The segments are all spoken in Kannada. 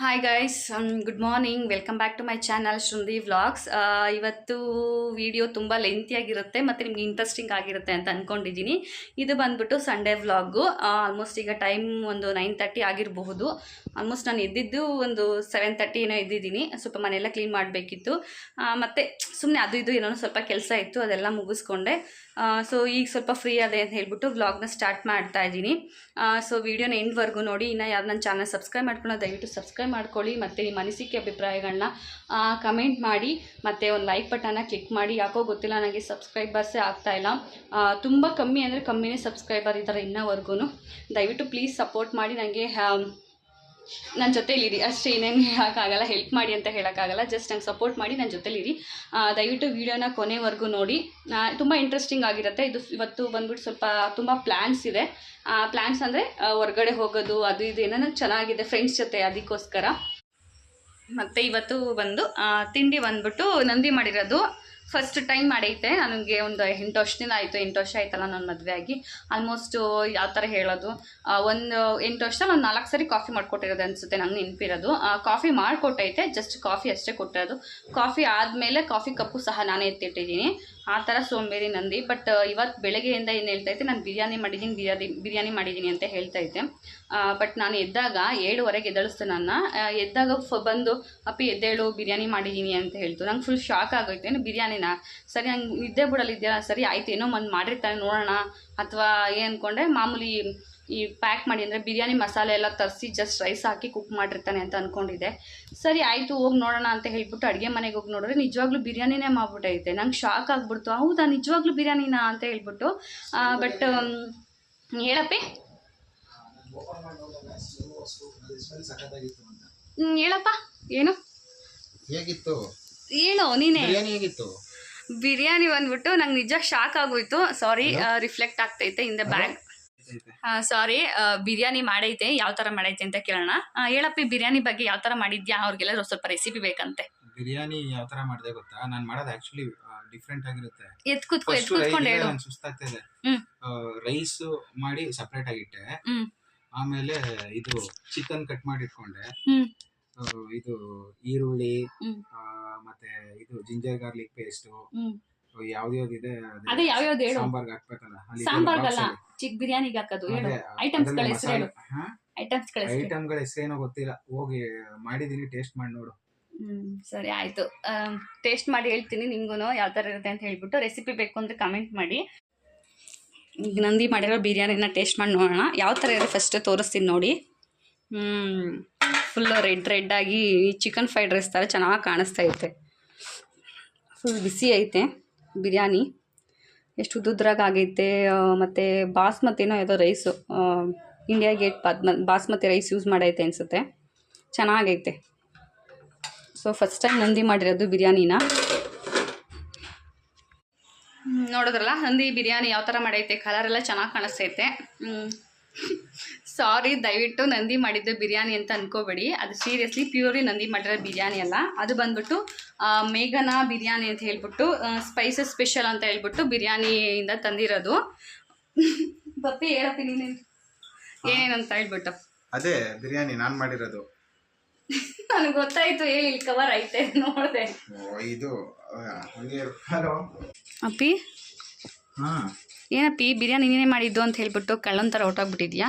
Hi guys good morning welcome back to my channel Shrundi vlogs ಇವತ್ತು ವಿಡಿಯೋ ತುಂಬ ಲೆಂತಿಯಾಗಿರುತ್ತೆ ಮತ್ತು ನಿಮ್ಗೆ ಇಂಟ್ರೆಸ್ಟಿಂಗ್ ಆಗಿರುತ್ತೆ ಅಂತ ಅಂದ್ಕೊಂಡಿದ್ದೀನಿ ಇದು ಬಂದ್ಬಿಟ್ಟು ಸಂಡೇ ವ್ಲಾಗು ಆಲ್ಮೋಸ್ಟ್ ಈಗ ಟೈಮ್ ಒಂದು ನೈನ್ ತರ್ಟಿ ಆಗಿರಬಹುದು. ಆಲ್ಮೋಸ್ಟ್ ನಾನು ಎದ್ದಿದ್ದು ಒಂದು ಸೆವೆನ್ ತರ್ಟಿ ಏನೋ ಎದ್ದಿದ್ದೀನಿ. ಸ್ವಲ್ಪ ಮನೆಯೆಲ್ಲ ಕ್ಲೀನ್ ಮಾಡಬೇಕಿತ್ತು. ಮತ್ತು ಸುಮ್ಮನೆ ಅದು ಇದು ಏನೋ ಸ್ವಲ್ಪ ಕೆಲಸ ಇತ್ತು, ಅದೆಲ್ಲ ಮುಗಿಸ್ಕೊಂಡೆ. ಸೊ ಈಗ ಸ್ವಲ್ಪ ಫ್ರೀ ಅದೇ ಅಂತ ಹೇಳ್ಬಿಟ್ಟು ವ್ಲಾಗ್ನ ಸ್ಟಾರ್ಟ್ ಮಾಡ್ತಾ ಇದ್ದೀನಿ. ಸೊ ವಿಡಿಯೋನ ಎಂಡ್ವರೆಗೂ ನೋಡಿ, ಇನ್ನು ಯಾರು ನನ್ನ ಚಾನಲ್ ಸಬ್ಸ್ಕ್ರೈಬ್ ಮಾಡ್ಕೊಳ್ಳೋ ದಯವಿಟ್ಟು ಸಬ್ಸ್ಕ್ರೈಬ್ ಮಾಡ್ಕೊಳ್ಳಿ ಮತ್ತು ನಿಮ್ಮ ಅನಿಸಿಕೆ ಅಭಿಪ್ರಾಯಗಳನ್ನ ಕಮೆಂಟ್ ಮಾಡಿ, ಮತ್ತು ಒಂದು ಲೈಕ್ ಬಟನ್ನ ಕ್ಲಿಕ್ ಮಾಡಿ. ಯಾಕೋ ಗೊತ್ತಿಲ್ಲ ನನಗೆ ಸಬ್ಸ್ಕ್ರೈಬರ್ಸೇ ಆಗ್ತಾ ಇಲ್ಲ. ತುಂಬ ಕಮ್ಮಿ ಅಂದರೆ ಕಮ್ಮಿನೇ ಸಬ್ಸ್ಕ್ರೈಬರ್ ಇದ್ದಾರೆ ಇನ್ನೂವರೆಗೂ ದಯವಿಟ್ಟು ಪ್ಲೀಸ್ ಸಪೋರ್ಟ್ ಮಾಡಿ ನನಗೆ ನನ್ನ ಜೊತೇಲಿರಿ. ಅಷ್ಟೇ ಇನ್ನೇನು ಹೇಳೋಕ್ಕಾಗಲ್ಲ. ಹೆಲ್ಪ್ ಮಾಡಿ ಅಂತ ಹೇಳೋಕ್ಕಾಗಲ್ಲ. ಜಸ್ಟ್ ನಂಗೆ ಸಪೋರ್ಟ್ ಮಾಡಿ ನನ್ನ ಜೊತೇಲಿರಿ. ದಯವಿಟ್ಟು ವೀಡಿಯೋನ ಕೊನೆವರೆಗೂ ನೋಡಿ. ತುಂಬ ಇಂಟ್ರೆಸ್ಟಿಂಗ್ ಆಗಿರುತ್ತೆ. ಇದು ಇವತ್ತು ಬಂದ್ಬಿಟ್ಟು ಸ್ವಲ್ಪ ತುಂಬ ಪ್ಲ್ಯಾನ್ಸ್ ಇದೆ. ಪ್ಲ್ಯಾನ್ಸ್ ಅಂದರೆ ಹೊರಗಡೆ ಹೋಗೋದು, ಅದು ಇದು ಏನೋ ಚೆನ್ನಾಗಿದೆ ಫ್ರೆಂಡ್ಸ್ ಜೊತೆ ಅದಕ್ಕೋಸ್ಕರ. ಮತ್ತು ಇವತ್ತು ಬಂದು ತಿಂಡಿ ಬಂದ್ಬಿಟ್ಟು ನಂದಿ ಮಾಡಿರೋದು. ಫಸ್ಟ್ ಟೈಮ್ ಮಾಡೈತೆ ನನಗೆ ಒಂದು ಎಂಟು ವರ್ಷದಿಂದ ಆಯಿತು, ಎಂಟು ವರ್ಷ ಆಯ್ತಲ್ಲ ನನ್ನ ಮದುವೆ ಆಗಿ. ಆಲ್ಮೋಸ್ಟು ಯಾವ ಥರ ಹೇಳೋದು ಒಂದು ಎಂಟು ವರ್ಷ ನಾನು ನಾಲ್ಕು ಸರಿ ಕಾಫಿ ಮಾಡಿಕೊಟ್ಟಿರೋದು ಅನಿಸುತ್ತೆ, ನಂಗೆ ನೆನಪಿರೋದು. ಕಾಫಿ ಮಾಡಿಕೊಟ್ಟೈತೆ ಜಸ್ಟ್ ಕಾಫಿ ಅಷ್ಟೇ ಕೊಟ್ಟಿರೋದು. ಕಾಫಿ ಆದಮೇಲೆ ಕಾಫಿ ಕಪ್ಪು ಸಹ ನಾನೇ ಎತ್ತಿಟ್ಟಿದ್ದೀನಿ. ಆ ಥರ ಸೋಂಬೇರಿ ನಂದಿ. ಬಟ್ ಇವತ್ತು ಬೆಳಗ್ಗೆಯಿಂದ ಏನು ಇದ್ದೆ, ನಾನು ಬಿರಿಯಾನಿ ಮಾಡಿದ್ದೀನಿ ಬಿರಿಯಾನಿ ಬಿರಿಯಾನಿ ಮಾಡಿದ್ದೀನಿ ಅಂತ ಇದ್ದೆ. ಬಟ್ ನಾನು ಎದ್ದಾಗ ಏಳುವರೆಗೆ ಎದ್ದಳಿಸ್ತು ನನ್ನ. ಎದ್ದಾಗ ಫ, ಬಂದು, ಅಪ್ಪಿ, ಎದ್ದೇಳು, ಬಿರಿಯಾನಿ ಮಾಡಿದ್ದೀನಿ ಅಂತ ಹೇಳ್ತು. ನಂಗೆ ಫುಲ್ ಶಾಕ್ ಆಗೋಯ್ತು. ಏನು ಬಿರಿಯಾನಿನ? ಸರಿ, ನಂಗೆ ನಿದ್ದೆ ಬಿಡಲಿದೆಯಲ್ಲ ಸರಿ, ಆಯ್ತು, ಏನೋ ಒಂದು ಮಾಡಿರ್ತಾನೆ ನೋಡೋಣ. ಅಥವಾ ಏನು ಅಂದ್ಕೊಂಡೆ ಮಾಮೂಲಿ ಈ ಪ್ಯಾಕ್ ಮಾಡಿ ಅಂದರೆ ಬಿರಿಯಾನಿ ಮಸಾಲೆ ಎಲ್ಲ ತರಿಸಿ ಜಸ್ಟ್ ರೈಸ್ ಹಾಕಿ ಕುಕ್ ಮಾಡಿರ್ತಾನೆ ಅಂತ ಅಂದ್ಕೊಂಡಿದ್ದೆ ಸರಿ ಆಯಿತು ಹೋಗಿ ನೋಡೋಣ ಅಂತ ಹೇಳ್ಬಿಟ್ಟು ಅಡುಗೆ ಮನೆಗೆ ಹೋಗಿ ನೋಡಿದ್ರೆ ನಿಜವಾಗ್ಲೂ ಬಿರಿಯಾನಿನೇ ಮಾಡ್ಬಿಟ್ಟೈತೆ ನಂಗೆ ಶಾಕ್ ಆಗಿಬಿಡ್ತು. ಹೌದಾ ನಿಜವಾಗ್ಲೂ ಬಿರಿಯಾನಿನಾ ಅಂತ ಹೇಳ್ಬಿಟ್ಟು ಬಟ್ ಹೇಳಪ್ಪಿ? ಹ್ಮ್, ಹೇಳಪ್ಪ. ಏನು? ಹೇಗಿತ್ತು? ಏನು ನೀನೇ? ಬಿರಿಯಾನಿ ಹೇಗಿತ್ತು? ಬಿರಿಯಾನಿ ಬಂದ್ಬಿಟ್ಟು ನಂಗೆ ನಿಜ ಶಾಕ್ ಆಗೋಯ್ತು. ಸಾರಿ ರಿಫ್ಲೆಕ್ಟ್ ಆಗ್ತೈತೆ ಇಂದ ಬ್ಯಾಗ್ ಸಾರಿ ಬಿರಿಯಾನಿ ಮಾಡೈತೆ ಯಾವ ತರ ಮಾಡೈತೆ ಅಂತ ಕೇಳೋಣ. ಹೇಳಪ್ಪಿ ಬಿರಿಯಾನಿ ಬಗ್ಗೆ ಯಾವ ತರ ಮಾಡಿದ್ಯಾ? ಅವ್ರಿಗೆಲ್ಲ ಸ್ವಲ್ಪ ರೆಸಿಪಿ ಬೇಕಂತೆ. ಬಿರಿಯಾನಿ ಯಾವ ತರ ಮಾಡಿದೆ ಗೊತ್ತಾ? ನಾನು ಮಾಡೋದು ಆಕ್ಚುಲಿ ಡಿಫ್ರೆಂಟ್ ಆಗಿರುತ್ತೆ. ಎತ್ ಕೂತ್ಕೊ ಎತ್ ಕೂತ್ಕೊಂಡು ಹೇಳು. ನಾನು ಸುಸ್ತಾಗ್ತಿದೆ ಹ್ಮ್. ರೈಸ್ ಮಾಡಿ ಸಪ್ರೇಟ್ ಆಗಿಟ್ಟೆ ಆಮೇಲೆ ಇದು ಚಿಕನ್ ಕಟ್ ಮಾಡಿ ಇಟ್ಕೊಂಡೆ. ಇದು ಈರುಳ್ಳಿ ಮತ್ತೆ ಇದು ಜಿಂಜರ್ ಗಾರ್ಲಿಕ್ ಪೇಸ್ಟ್ ಹ್ಮ್ ಯಾವ್ದ್ಯಾವ್ದು ಇದೆ ಅದೇ ಯಾವ್ಯಾವ್ದು ಹೇಳು. ಸಾಂಬಾರ್ಗೆ ಹಾಕ್ಬೇಕಲ್ಲ. ಸಾಂಬಾರ್ಗಲ್ಲ ಚಿಕ್ಕ ಬಿರಿಯಾನಿಗೆ ಹಾಕೋದು. ಹೇಳು. ಐಟಮ್ಸ್ಗಳ ಹೆಸರು ಹೇಳು. ಐಟಮ್ಸ್ಗಳ ಹೆಸರು ಐಟಮ್ಗಳ ಹೆಸರೇನೋ ಗೊತ್ತಿಲ್ಲ. ಹೋಗಿ ಮಾಡಿದೀನಿ ಟೇಸ್ಟ್ ಮಾಡಿ ನೋಡು. ಸರಿ ಆಯ್ತು. ಟೇಸ್ಟ್ ಮಾಡಿ ಹೇಳ್ತೀನಿ ನಿಮ್ಗೂ ಯಾವ ಥರ ಇರುತ್ತೆ ಅಂತ ಹೇಳ್ಬಿಟ್ಟು ರೆಸಿಪಿ ಬೇಕು ಅಂದರೆ ಕಮೆಂಟ್ ಮಾಡಿ. ಈಗ ನಂದಿ ಮಾಡಿರೋ ಬಿರಿಯಾನಿನ ಟೇಸ್ಟ್ ಮಾಡಿ ನೋಡೋಣ. ಯಾವ ಥರ ಇದೆ ಫಸ್ಟ್ ತೋರಿಸ್ತೀನಿ ನೋಡಿ. ಫುಲ್ ರೆಡ್ ರೆಡ್ ಆಗಿ ಚಿಕನ್ ಫ್ರೈಡ್ ರೈಸ್ ಥರ ಚೆನ್ನಾಗಿ ಕಾಣಿಸ್ತಾ ಐತೆ. ಫುಲ್ ಬಿಸಿ ಐತೆ. ಬಿರಿಯಾನಿ. ಎಷ್ಟು ಉದ್ದುದ್ರಾಗ ಆಗೈತೆ ಮತ್ತು ಬಾಸ್ಮತಿನೋ ಯಾವುದೋ ರೈಸು ಇಂಡಿಯಾ ಗೇಟ್ ಬಾದ್ಮ ಬಾಸ್ಮತಿ ರೈಸ್ ಯೂಸ್ ಮಾಡೈತೆ ಅನಿಸುತ್ತೆ. ಚೆನ್ನಾಗೈತೆ. ಸೊ ಫಸ್ಟ್ ಟೈಮ್ ನಂದಿ ಮಾಡಿರೋದು ಬಿರಿಯಾನಿನ. ನೋಡಿದ್ರಲ್ಲ, ನಂದಿ ಬಿರಿಯಾನಿ ಯಾವ ಥರ ಮಾಡೈತೆ ಕಲರ್ ಎಲ್ಲ ಚೆನ್ನಾಗಿ ಕಾಣಿಸ್ತೈತೆ. ಸಾರಿ ದಯವಿಟ್ಟು ನಂದಿ ಮಾಡಿದ್ದು ಬಿರಿಯಾನಿ ಅಂತ ಅನ್ಕೋಬೇಡಿ. ಅದು ಸೀರಿಯಸ್ಲಿ ಪ್ಯೂರ್ಲಿ ನಂದಿ ಮಾಡಿರೋ ಬಿರಿಯಾನಿ ಅಲ್ಲ. ಅದು ಬಂದ್ಬಿಟ್ಟು ಮೇಘನ ಬಿರಿಯಾನಿ ಅಂತ ಹೇಳ್ಬಿಟ್ಟು ಸ್ಪೈಸಸ್ ಸ್ಪೆಷಲ್ ಅಂತ ಹೇಳ್ಬಿಟ್ಟು ಬಿರಿಯಾನಿಯಿಂದ ತಂದಿರೋದು. ಬಪ್ಪಿ ಹೇಳತ್ತೀನಿ ನೀನು? ಏನೇನಂತ ಹೇಳ್ಬಿಟ್ಟು. ಅದೇ ಬಿರಿಯಾನಿ ನಾನು ಮಾಡಿರೋದು. ನನಗೆ ಗೊತ್ತಾಯ್ತು ಹೇಳಿ ಇಲ್ಲಿ ಕವರ್ ಐತೆ ನೋಡಿದೆ. ಇದು ಅಪ್ಪಿ? ಹಾ. ಏನಪ್ಪಿ ಬಿರಿಯಾನಿ ನೀನೇ ಮಾಡಿದ್ದು ಅಂತ ಹೇಳ್ಬಿಟ್ಟು ಕಳ್ಳನ್ ಥರ ಹೊಟ್ಟೋಗ್ಬಿಟ್ಟಿದ್ಯಾ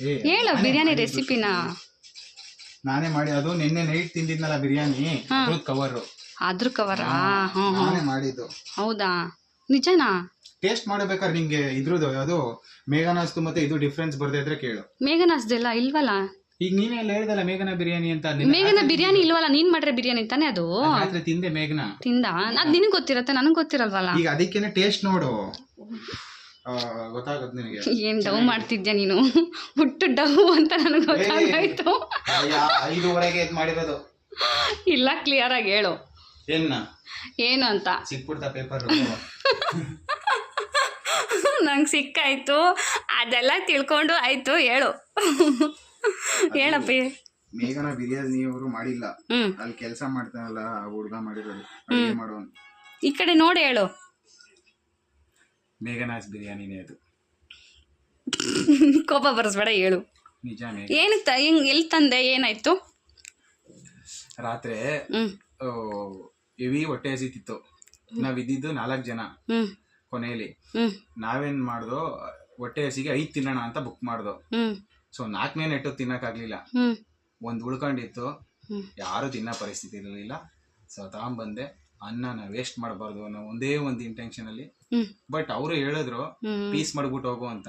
ಹೇಳು ಬಿರಿಯಾನಿ ರೆಸಿಪಿನ? ನಾನೇ ಮಾಡಿ ಅದು ನಿನ್ನೆ ನೈಟ್ ತಿಂದಿದ್ನಲ್ಲ ಬಿರಿಯಾನಿ. ಅದ್ರ ಕವರ್ ಅದ್ರ ಕವರಾ ನಾನೇ ಮಾಡಿದ್ದು. ಹೌದಾ? ನಿಜನಾ? ಟೇಸ್ಟ್ ಮಾಡಬೇಕಾದ್ರೆ ನಿಂಗೆ ಇದ್ರದ್ದು ಅದು ಮೇಘನಾಸ್ತು ಮತ್ತೆ ಇದು ಡಿಫ್ರೆನ್ಸ್ ಬರ್ದೇ ಇದ್ರೆ ಕೇಳು. ಮೇಘನಾಸ್ದೆಲ್ಲ ಇಲ್ವಲ್ಲ? ಈಗ ನೀನೇ ಎಲ್ಲ ಹೇಳ್ದಲ್ಲ ಮೇಘನ ಬಿರಿಯಾನಿ ಅಂತ ನಿನ್ನೆ ಮೇಘನ ಬಿರಿಯಾನಿ ಇಲ್ವಲ್ಲ? ನೀನ್ ಮಾಡ್ರೆ ಬಿರಿಯಾನಿ ತಾನೇ ಅದು? ರಾತ್ರಿ ತಿಂದೆ ಮೇಘನ. ತಿಂದ? ಅದ್ ನಿನಗೆ ಗೊತ್ತಿರತ್ತೆ ನನಗೆ ಗೊತ್ತಿರಲ್ವಲ್ಲ? ಈಗ ಅದಕ್ಕೇನೆ ಟೇಸ್ಟ್ ನೋಡು. ನಿನಗೆ. ಏನ್ ಡವ್ ಮಾಡ್ತಿದ್ಯಾ ನೀನು? ಹುಟ್ಟು ಡವ್ ಅಂತ ನನಗೆ ಗೊತ್ತಾಗಾಯ್ತು ಐದುವರೆಗೆ ಇದ್ ಮಾಡಿರೋದು. ಇಲ್ಲ ಕ್ಲಿಯರ್ ಆಗಿ ಹೇಳು. ಏನ್ನ ಏನು ಅಂತ? ಸಿಕ್ಬಿಡ್ತಾ ಪೇಪರ್ ನಂಗೆ ಸಿಕ್ಕಾಯ್ತು. ಅದೆಲ್ಲ ತಿಳ್ಕೊಂಡು ಆಯ್ತು ಹೇಳು. ಹೇಳಪ್ಪ. ಮೇಘನ ಬಿರಿಯಾನಿ ಅವರು ಮಾಡಿಲ್ಲ ಅಲ್ಲಿ ಕೆಲಸ ಮಾಡ್ತಾನಲ್ಲ ಹುಡುಗ ಮಾಡಿರೋದು. ಮಾಡೋನು ಈ ಕಡೆ ನೋಡಿ ಹೇಳು. ಮೇಘನಾಸ್ ಬಿರಿಯಾನಿನೇ ಅದು. ಕೋಪ ಬರ್ಸ್ಬೇಡ ಹೇಳು. ನಿಜಾನೇ ತ ಹೆಂಗ್ ಎಲ್ಲಿ ತಂದೆ ಏನಾಯ್ತು? ರಾತ್ರಿ ಹ್ಮ್. ಹೆವಿ ಹೊಟ್ಟೆ ಹಸಿತಿತ್ತು. ನಾವ್ ಇದ್ದಿದ್ದು ನಾಲ್ಕು ಜನ ಹ್ಮ್. ಕೊನೆಯಲ್ಲಿ. ಹ್ಮ್. ನಾವೇನ್ ಮಾಡ್ದೋ ಹೊಟ್ಟೆ ಹಸಿಗೆ ಐದ್ ತಿನ್ನೋಣ ಅಂತ ಬುಕ್ ಮಾಡ್ದೋ. ಹ್ಮ್. ಸೊ ನಾಲ್ಕನೇ ನೆಟ್ಟು ತಿನ್ನಕ್ಕಾಗ್ಲಿಲ್ಲ. ಹ್ಮ್. ಒಂದ್ ಉಳ್ಕೊಂಡಿತ್ತು. ಹ್ಮ್. ಯಾರು ತಿನ್ನೋ ಪರಿಸ್ಥಿತಿ ಇರಲಿಲ್ಲ. ಸೊ ತಗೊಂಬಂದೆ ಅನ್ನನ ವೇಸ್ಟ್ ಮಾಡಬಾರ್ದು ಅನ್ನೋ ಒಂದೇ ಒಂದು ಇಂಟೆನ್ಷನ್ ಅಲ್ಲಿ ಬಟ್ ಅವರು ಹೇಳಿದ್ರು ಪೀಸ್ ಮಾಡ್ಬಿಟ್ಟು ಹೋಗು ಅಂತ.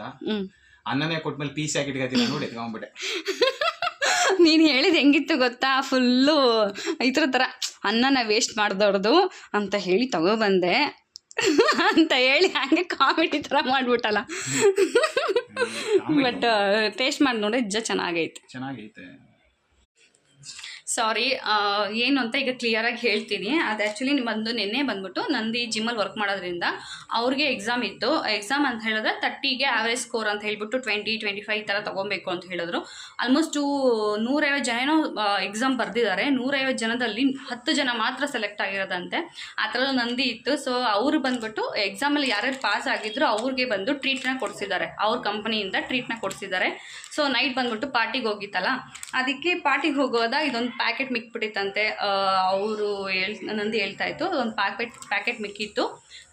ಅನ್ನನೇ ಕೊಟ್ಮೇಲೆ ಪೀಸ್ ಯಾಕೆ ಇಟ್ಕೊತೀನಿ ನೋಡಿ ಎತ್ಕೊಂಡ್ಬಿಟ್ಟೆ ನೀನು ಹೇಳಿದ ಹೆಂಗಿತ್ತು ಗೊತ್ತಾ? ಫುಲ್ಲು ಇದ್ರ ಥರ ಅನ್ನನ ವೇಸ್ಟ್ ಮಾಡ್ದವ್ರದು ಅಂತ ಹೇಳಿ ತಗೊಬಂದೆ ಅಂತ ಹೇಳಿ ಹಂಗೆ ಕಾಮಿಡಿ ಥರ ಮಾಡ್ಬಿಟ್ಟಲ್ಲ. ಬಟ್ ಟೇಸ್ಟ್ ಮಾಡಿ ನೋಡಿ ನಿಜ ಚೆನ್ನಾಗೈತೆ. ಚೆನ್ನಾಗೈತೆ. ಸಾರಿ ಏನು ಅಂತ ಈಗ ಕ್ಲಿಯರಾಗಿ ಹೇಳ್ತೀನಿ. ಅದು ಆ್ಯಕ್ಚುಲಿ ನಿಮ್ಮೊಂದು ನಿನ್ನೆ ಬಂದ್ಬಿಟ್ಟು ನಂದಿ ಜಿಮ್ಮಲ್ಲಿ ವರ್ಕ್ ಮಾಡೋದ್ರಿಂದ ಅವ್ರಿಗೆ ಎಕ್ಸಾಮ್ ಇತ್ತು. ಎಕ್ಸಾಮ್ ಅಂತ ಹೇಳಿದ್ರೆ ತರ್ಟಿಗೆ ಆವ್ರೇಜ್ ಸ್ಕೋರ್ ಅಂತ ಹೇಳ್ಬಿಟ್ಟು ಟ್ವೆಂಟಿ ಟ್ವೆಂಟಿ ಫೈವ್ ಥರ ತೊಗೊಬೇಕು ಅಂತ ಹೇಳಿದ್ರು. ಆಲ್ಮೋಸ್ಟು ನೂರೈವತ್ತು ಜನ ಎಕ್ಸಾಮ್ ಬರೆದಿದ್ದಾರೆ. ನೂರೈವತ್ತು ಜನದಲ್ಲಿ ಹತ್ತು ಜನ ಮಾತ್ರ ಸೆಲೆಕ್ಟ್ ಆಗಿರೋದಂತೆ. ಆ ಥರ ನಂದಿ ಇತ್ತು. ಸೊ ಅವರು ಬಂದ್ಬಿಟ್ಟು ಎಕ್ಸಾಮಲ್ಲಿ ಯಾರ್ಯಾರು ಪಾಸ್ ಆಗಿದ್ರು ಅವ್ರಿಗೆ ಬಂದು ಟ್ರೀಟ್ನ ಕೊಡಿಸಿದ್ದಾರೆ. ಅವ್ರ ಕಂಪ್ನಿಯಿಂದ ಟ್ರೀಟ್ನ ಕೊಡಿಸಿದ್ದಾರೆ. ಸೊ ನೈಟ್ ಬಂದ್ಬಿಟ್ಟು ಪಾರ್ಟಿಗೆ ಹೋಗಿತ್ತಲ್ಲ? ಅದಕ್ಕೆ ಪಾರ್ಟಿಗೆ ಹೋಗೋದ ಇದೊಂದು ಪ್ಯಾಕೆಟ್ ಮಿಕ್ಬಿಟ್ಟಿತ್ತಂತೆ ಅವರು ಹೇಳ್, ನಂದು ಹೇಳ್ತಾ ಇತ್ತು ಒಂದು ಪ್ಯಾಕೆಟ್ ಪ್ಯಾಕೆಟ್ ಮಿಕ್ಕಿತ್ತು.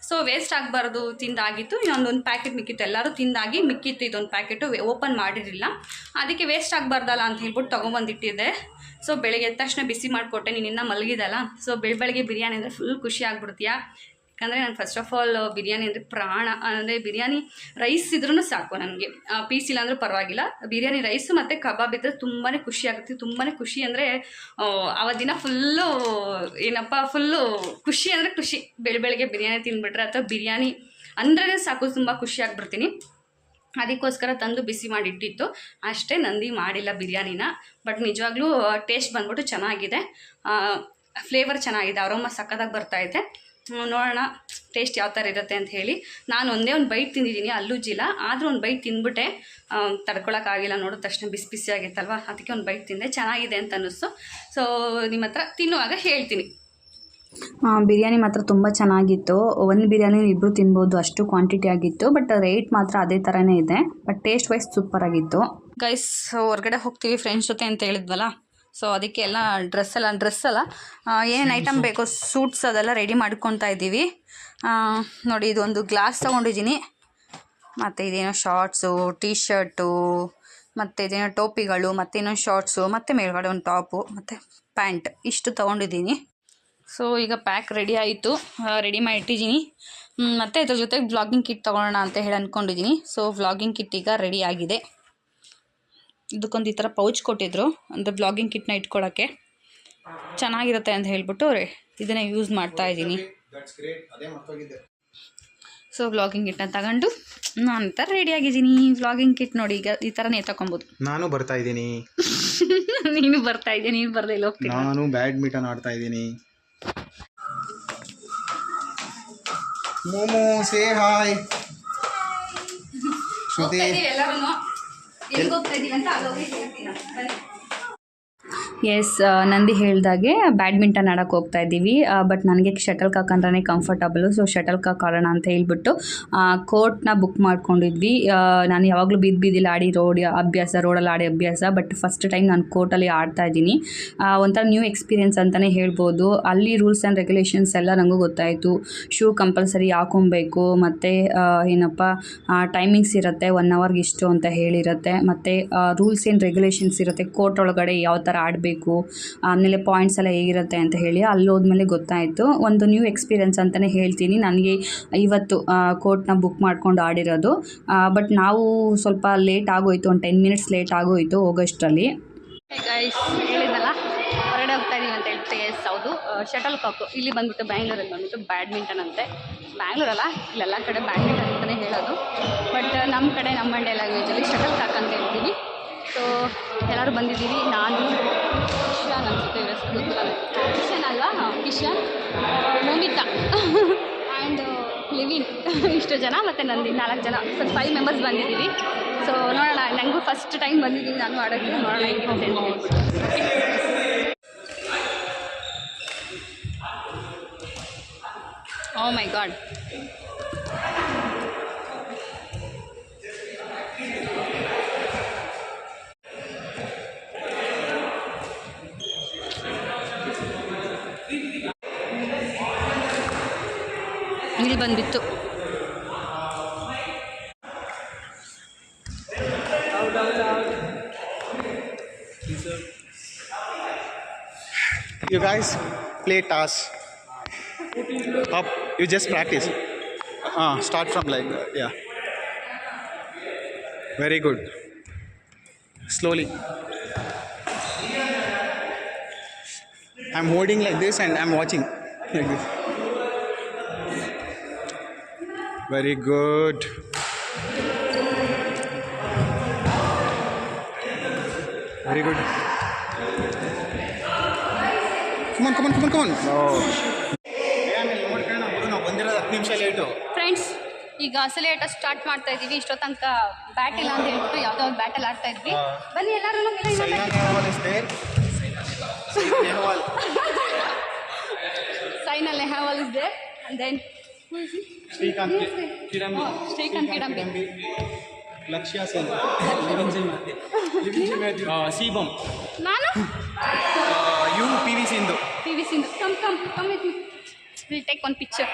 ಸೊ ವೇಸ್ಟ್ ಆಗಬಾರ್ದು, ತಿಂದಾಗಿತ್ತು, ಇನ್ನೊಂದೊಂದು ಪ್ಯಾಕೆಟ್ ಮಿಕ್ಕಿತ್ತು. ಎಲ್ಲರೂ ತಿಂದಾಗಿ ಮಿಕ್ಕಿತ್ತು ಇದೊಂದು ಪ್ಯಾಕೆಟು ಓಪನ್ ಮಾಡಿರಲಿಲ್ಲ. ಅದಕ್ಕೆ ವೇಸ್ಟ್ ಆಗಬಾರ್ದಲ್ಲ ಅಂತ ಹೇಳ್ಬಿಟ್ಟು ತೊಗೊಂಬಂದಿಟ್ಟಿದ್ದೆ. ಸೊ ಬೆಳಗ್ಗೆ ಎದ್ದ ತಕ್ಷಣ ಬಿಸಿ ಮಾಡಿಕೊಟ್ಟೆ ನೀನಿನ್ನ ಮಲಗಿದಲ್ಲ. ಸೊ ಬೆಳ, ಬೆಳಗ್ಗೆ ಬಿರಿಯಾನಿ ಅಂದರೆ ಫುಲ್ ಖುಷಿ ಆಗ್ಬಿಡ್ತೀಯಾ? ಯಾಕಂದರೆ ನಾನು ಫಸ್ಟ್ ಆಫ್ ಆಲ್ ಬಿರಿಯಾನಿ ಅಂದರೆ ಪ್ರಾಣ, ಅಂದರೆ ಬಿರಿಯಾನಿ ರೈಸ್ ಇದ್ರೂ ಸಾಕು ನನಗೆ. ಪೀಸ್ ಇಲ್ಲ ಅಂದರೂ ಪರವಾಗಿಲ್ಲ. ಬಿರಿಯಾನಿ ರೈಸು ಮತ್ತು ಕಬಾಬ್ ಇದ್ದರೆ ತುಂಬಾ ಖುಷಿ ಆಗುತ್ತೆ ತುಂಬಾ ಖುಷಿ ಅಂದರೆ ದಿನ ಫುಲ್ಲು ಏನಪ್ಪ ಫುಲ್ಲು ಖುಷಿ ಅಂದರೆ ಖುಷಿ. ಬೆಳ, ಬೆಳಗ್ಗೆ ಬಿರಿಯಾನಿ ತಿಂದುಬಿಟ್ರೆ ಅಥವಾ ಬಿರಿಯಾನಿ ಅಂದ್ರೆ ಸಾಕು, ತುಂಬ ಖುಷಿ ಆಗ್ಬಿಡ್ತೀನಿ. ಅದಕ್ಕೋಸ್ಕರ ತಂದು ಬಿಸಿ ಮಾಡಿಟ್ಟಿತ್ತು. ಅಷ್ಟೇ ನಂದಿ ಮಾಡಿಲ್ಲ ಬಿರಿಯಾನಿನ. ಬಟ್ ನಿಜವಾಗ್ಲೂ ಟೇಸ್ಟ್ ಬಂದ್ಬಿಟ್ಟು ಚೆನ್ನಾಗಿದೆ. ಫ್ಲೇವರ್ ಚೆನ್ನಾಗಿದೆ. ಅರೋಮ ಸಕ್ಕತ್ತಾಗಿ ಬರ್ತಾಯಿದೆ ನೋಡೋಣ. ಟೇಸ್ಟ್ ಯಾವ ಥರ ಇರುತ್ತೆ ಅಂತ ಹೇಳಿ. ನಾನು ಒಂದೇ ಒಂದು ಬೈಟ್ ತಿಂದಿದ್ದೀನಿ ಅಲ್ಲುಜಿಲ್ಲ ಆದರೂ ಒಂದು ಬೈಟ್ ತಿಂದ್ಬಿಟ್ಟೆ. ತಡ್ಕೊಳಕ್ಕಾಗಿಲ್ಲ ನೋಡಿದ ತಕ್ಷಣ ಬಿಸಿ ಬಿಸಿ ಆಗಿತ್ತಲ್ವ? ಅದಕ್ಕೆ ಒಂದು ಬೈಟ್ ತಿಂದೆ. ಚೆನ್ನಾಗಿದೆ ಅಂತ ಅನ್ನಿಸ್ತು. ಸೊ ನಿಮ್ಮ ಹತ್ರ ತಿನ್ನುವಾಗ ಹೇಳ್ತೀನಿ. ಬಿರಿಯಾನಿ ಮಾತ್ರ ತುಂಬ ಚೆನ್ನಾಗಿತ್ತು. ಒಂದು ಬಿರಿಯಾನಿ ಇಬ್ಬರು ತಿನ್ಬೋದು ಅಷ್ಟು ಕ್ವಾಂಟಿಟಿ ಆಗಿತ್ತು. ಬಟ್ ರೇಟ್ ಮಾತ್ರ ಅದೇ ಥರನೇ ಇದೆ. ಬಟ್ ಟೇಸ್ಟ್ ವೈಸ್ ಸೂಪರ್ ಆಗಿತ್ತು. ಗೈಸ್ ಹೊರಗಡೆ ಹೋಗ್ತೀವಿ ಫ್ರೆಂಡ್ಸ್ ಜೊತೆ ಅಂತ ಹೇಳಿದ್ವಲ್ಲ? ಸೊ ಅದಕ್ಕೆ ಎಲ್ಲ ಡ್ರೆಸ್ ಎಲ್ಲ ಡ್ರೆಸ್ ಅಲ್ಲ. ಏನೇನು ಐಟಮ್ ಬೇಕೋ ಸೂಟ್ಸ್ ಅದೆಲ್ಲ ರೆಡಿ ಮಾಡ್ಕೊತಾ ಇದ್ದೀವಿ. ನೋಡಿ ಇದೊಂದು ಗ್ಲಾಸ್ ತೊಗೊಂಡಿದ್ದೀನಿ. ಮತ್ತು ಇದೇನೋ ಶಾರ್ಟ್ಸು ಟೀ ಶರ್ಟು ಮತ್ತು ಇದೇನೋ ಟೋಪಿಗಳು ಮತ್ತು ಇನ್ನೊಂದು ಶಾರ್ಟ್ಸು ಮತ್ತು ಮೇಲ್ಗಡೆ ಒಂದು ಟಾಪು ಮತ್ತು ಪ್ಯಾಂಟ್ ಇಷ್ಟು ತೊಗೊಂಡಿದ್ದೀನಿ. ಸೊ ಈಗ ಪ್ಯಾಕ್ ರೆಡಿ ಆಯಿತು. ರೆಡಿ ಮಾಡಿ ಇಟ್ಟಿದ್ದೀನಿ. ಮತ್ತು ಇದ್ರ ಜೊತೆಗೆ ಬ್ಲಾಗಿಂಗ್ ಕಿಟ್ ತೊಗೊಳ್ಳೋಣ ಅಂತ ಹೇಳಿ ಅಂದ್ಕೊಂಡಿದ್ದೀನಿ ಸೊ ವ್ಲಾಗಿಂಗ್ ಕಿಟ್ ಈಗ ರೆಡಿ ಆಗಿದೆ. ಇದಕ್ಕೊಂದು ಈ ಥರ ಪೌಚ್ ಕೊಟ್ಟಿದ್ರು ಅಂದರೆ ಬ್ಲಾಗಿಂಗ್ ಕಿಟ್ನ ಇಟ್ಕೊಳ್ಳೋಕ್ಕೆ ಚೆನ್ನಾಗಿರುತ್ತೆ ಅಂತ ಹೇಳ್ಬಿಟ್ಟು ಅವ್ರೆ ಇದನ್ನೇ ಯೂಸ್ ಮಾಡ್ತಾ ಇದ್ದೀನಿ. ದಟ್ಸ್ ಗ್ರೇಟ್ ಅದೇ ಮರ್ತೋಗಿದ್ದೆ ಸೊ ಬ್ಲಾಗಿಂಗ್ ಕಿಟ್ನ ತಗೊಂಡು ನಾನು ಥರ ರೆಡಿ ಆಗಿದ್ದೀನಿ. ಬ್ಲಾಗಿಂಗ್ ಕಿಟ್ ನೋಡಿ ಈಗ ಈ ಥರನೇ ತಗೊಬೋದು ನಾನು ಬರ್ತಾ ಇದ್ದೀನಿ. ನೀನು ಬರ್ತಾ ಇದ್ದೀನಿ ನೀನು ಬರದೆ ಇಲ್ಲ ಹೋಗ್ತೀನಿ ನಾನು ಬ್ಯಾಡ್ಮಿಂಟನ್ ಆಡ್ತಾ ಇದ್ದೀನಿ. Momo say hi Shruti. ಎಲ್ಲರೂ ಎಲ್ಲಿಗೆ ಹೋಗ್ತಾ ಇದೀವಿ ಅಂತ ಅಲ್ಲೋಗಿ ಹೇಳ್ತೀನಿ. ಬನ್ನಿ. ಎಸ್ ನಂದಿ ಹೇಳಿದಾಗೆ ಬ್ಯಾಡ್ಮಿಂಟನ್ ಆಡೋಕೆ ಹೋಗ್ತಾ ಇದ್ದೀವಿ. ಬಟ್ ನನಗೆ ಶಟಲ್ ಕಾಕ್ ಅಂದ್ರೆ ಕಂಫರ್ಟಬಲು ಸೊ ಶಟಲ್ ಕಾಕ್ ಆಡೋಣ ಅಂತ ಹೇಳ್ಬಿಟ್ಟು ಕೋರ್ಟ್ನ ಬುಕ್ ಮಾಡ್ಕೊಂಡಿದ್ವಿ. ನಾನು ಯಾವಾಗಲೂ ಬಿದ್ದು ಬಿದ್ದಿಲ್ಲ ಆಡಿ ರೋಡ್ ಅಭ್ಯಾಸ ರೋಡಲ್ಲಿ ಆಡಿ ಅಭ್ಯಾಸ ಬಟ್ ಫಸ್ಟ್ ಟೈಮ್ ನಾನು ಕೋರ್ಟಲ್ಲಿ ಆಡ್ತಾ ಇದ್ದೀನಿ. ಒಂಥರ ನ್ಯೂ ಎಕ್ಸ್ಪೀರಿಯೆನ್ಸ್ ಅಂತಲೇ ಹೇಳ್ಬೋದು. ಅಲ್ಲಿ ರೂಲ್ಸ್ ಆ್ಯಂಡ್ ರೆಗ್ಯುಲೇಷನ್ಸ್ ಎಲ್ಲ ನನಗೂ ಗೊತ್ತಾಯಿತು. ಶೂ ಕಂಪಲ್ಸರಿ ಹಾಕೊಬೇಕು, ಮತ್ತು ಏನಪ್ಪ ಟೈಮಿಂಗ್ಸ್ ಇರುತ್ತೆ ಒನ್ ಅವರ್ಗೆ ಇಷ್ಟು ಅಂತ ಹೇಳಿರುತ್ತೆ. ಮತ್ತು ರೂಲ್ಸ್ ಆ್ಯಂಡ್ ರೆಗ್ಯುಲೇಷನ್ಸ್ ಇರುತ್ತೆ ಕೋರ್ಟ್ ಒಳಗಡೆ ಯಾವ ಥರ ಆಡಬೇಕು ಆಮೇಲೆ ಪಾಯಿಂಟ್ಸ್ ಎಲ್ಲ ಹೇಗಿರುತ್ತೆ ಅಂತ ಹೇಳಿ ಅಲ್ಲಿ ಹೋದ್ಮೇಲೆ ಗೊತ್ತಾಯಿತು. ಒಂದು ನ್ಯೂ ಎಕ್ಸ್ಪೀರಿಯನ್ಸ್ ಅಂತಲೇ ಹೇಳ್ತೀನಿ. ನನಗೆ ಇವತ್ತು ಕೋರ್ಟ್ನ ಬುಕ್ ಮಾಡ್ಕೊಂಡು ಆಡಿರೋದು. ಬಟ್ ನಾವು ಸ್ವಲ್ಪ ಲೇಟ್ ಆಗೋಯ್ತು, ಒಂದು ಟೆನ್ ಮಿನಿಟ್ಸ್ ಲೇಟ್ ಆಗೋಯ್ತು ಗೈಸ್ ಹೇಳಿದ್ನಲ್ಲ? ಹೊರಗಡೆ ಹೋಗ್ತಾ ಅಂತ ಹೇಳ್ಬಿಟ್ಟು ಎಸ್ ಹೌದು. ಶಟಲ್ ಕಾಕು ಇಲ್ಲಿ ಬಂದ್ಬಿಟ್ಟು ಬ್ಯಾಂಗ್ಳೂರಲ್ಲಿ ಬಂದ್ಬಿಟ್ಟು ಬ್ಯಾಡ್ಮಿಂಟನ್ ಅಂತೆ. ಬ್ಯಾಂಗ್ಳೂರಲ್ಲ ಇಲ್ಲೆಲ್ಲ ಕಡೆ ಬ್ಯಾಡ್ಮಿಂಟನ್ ಅಂತಲೇ ಹೇಳೋದು. ಬಟ್ ನಮ್ಮ ಕಡೆ, ನಮ್ಮ ಮಂಡ್ಯ ಲ್ಯಾಂಗ್ವೇಜಲ್ಲಿ ಶಟಲ್ ಕಾಕ್ ಅಂತ ಹೇಳ್ತೀವಿ. ಸೊ ಎಲ್ಲರೂ ಬಂದಿದ್ದೀವಿ ನಾನು ಕಿಶನ್ ಅನ್ಸುತ್ತೆ ಇವ್ರ ಹೆಸರು ಗೊತ್ತಿಲ್ಲ ಕಿಶನ್ ಕಿಶನ್ ಮೋಮಿತಾ ಆ್ಯಂಡ್ ಲಿವಿನ್ ಇಷ್ಟು ಜನ ಮತ್ತು ನಂದಿ ನಾಲ್ಕು ಜನ ಸೊ ಫೈವ್ ಮೆಂಬರ್ಸ್ ಬಂದಿದ್ದೀವಿ. ಸೊ ನೋಡೋಣ ನನಗೂ ಫಸ್ಟ್ ಟೈಮ್ ಬಂದಿದ್ದೀನಿ ನಾನು ಆಡೋಕ್ಕೆ ನೋಡೋಣ, ಹೆಂಗಿರುತ್ತೆ ಓ my god ಇಲ್ಲಿ ಬಂದ್ಬಿತ್ತು You guys play task. Up. You just practice. Ah, start from like that. Yeah. Very good. Slowly. I'm holding like this and I'm watching like this. Come good very good come on come on come on come on friends ಈಗ ಅಸಲಿ ಆಟ ಸ್ಟಾರ್ಟ್ ಮಾಡ್ತಾ ಇದೀವಿ ಇಷ್ಟೋ ತನಕ ಬ್ಯಾಟ್ ಅಂತ ಹೇಳ್ಬಿಟ್ಟು ಯಾವುದೋ ಒಂದು ಬ್ಯಾಟಲ್ ಆಡ್ತಾ ಇದ್ವಿ. ಬನ್ನಿ ಎಲ್ಲರೂ Saina Nehwal is there and then Srikanth Kidambi. Srikanth Kidambi. Lakshya Sen. ಸಿಬಮ್ ನಾನು? You P V Sindhu. P V Sindhu. Come come come with will take one picture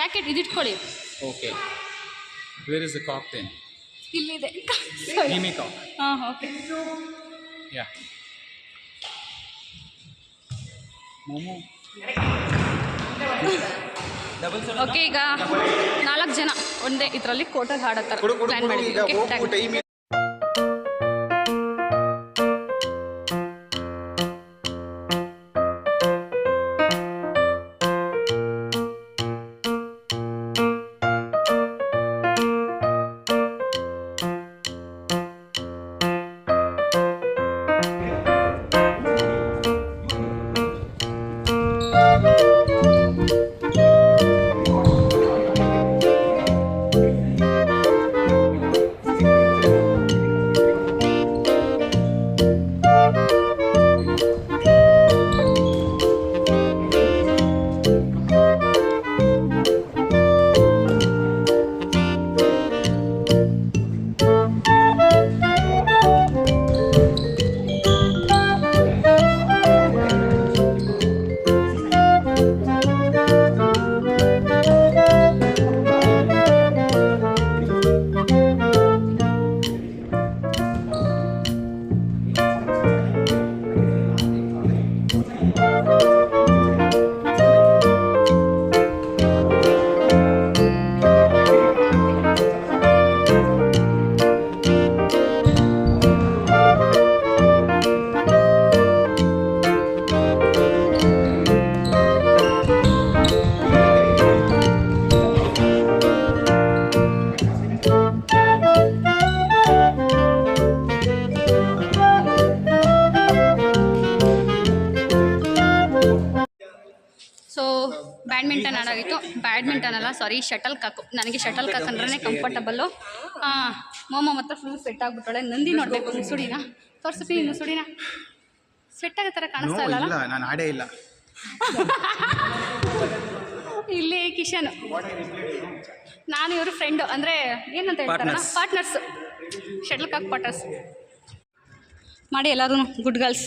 racket ಇದಿಟ್ಕೊಳ್ಳಿ okay where is the cock then ಇಲ್ಲಿದೆ. ಗಿಮಿ ಕಾಕ್ ಹಾಂ ಓಕೆ ಯಾ ಓಕೆ ಈಗ ನಾಲ್ಕು ಜನ ಒಂದೇ ಇದರಲ್ಲಿ ಕೋಟಲ್ ಹಾಡತ್ತಾರೆ. ಪ್ಲ್ಯಾನ್ ಮಾಡಿದ್ವಿ. ಓಕೆ ಅಲ್ಲ ಸಾರಿ ಶಟಲ್ ಕಾಕು ನನಗೆ ಶಟಲ್ ಕಾಕ್ ಅಂದ್ರೆ ಕಂಫರ್ಟಬಲ್ಲು ಹಾಂ ಮೋಮ ಮಾತ್ರ ಫುಲ್ ಸೆಟ್ ಆಗ್ಬಿಟ್ಟಳೆ ನಂದಿ ನೋಡಬೇಕು ಮುಸುಡಿನ. ತೋರ್ಸಪ್ಪಿ ಮುಸುಡಿನ. ಸೆಟ್ ಆಗೋ ಥರ ಕಾಣಿಸ್ತಾ ಇಲ್ಲ ನಾನು ಆಡೇ ಇಲ್ಲ. ಇಲ್ಲಿ ಕಿಶನ್. ನಾನು ಇವರು ಫ್ರೆಂಡು ಅಂದರೆ ಏನಂತ ಹೇಳ್ತಾರಲ್ಲ? ಪಾರ್ಟ್ನರ್ಸ್ ಶಟಲ್ ಕಾಕ್ ಪಾರ್ಟ್ನರ್ಸ್ ಮಾಡಿ ಎಲ್ಲರೂ ಗುಡ್ ಗರ್ಲ್ಸ್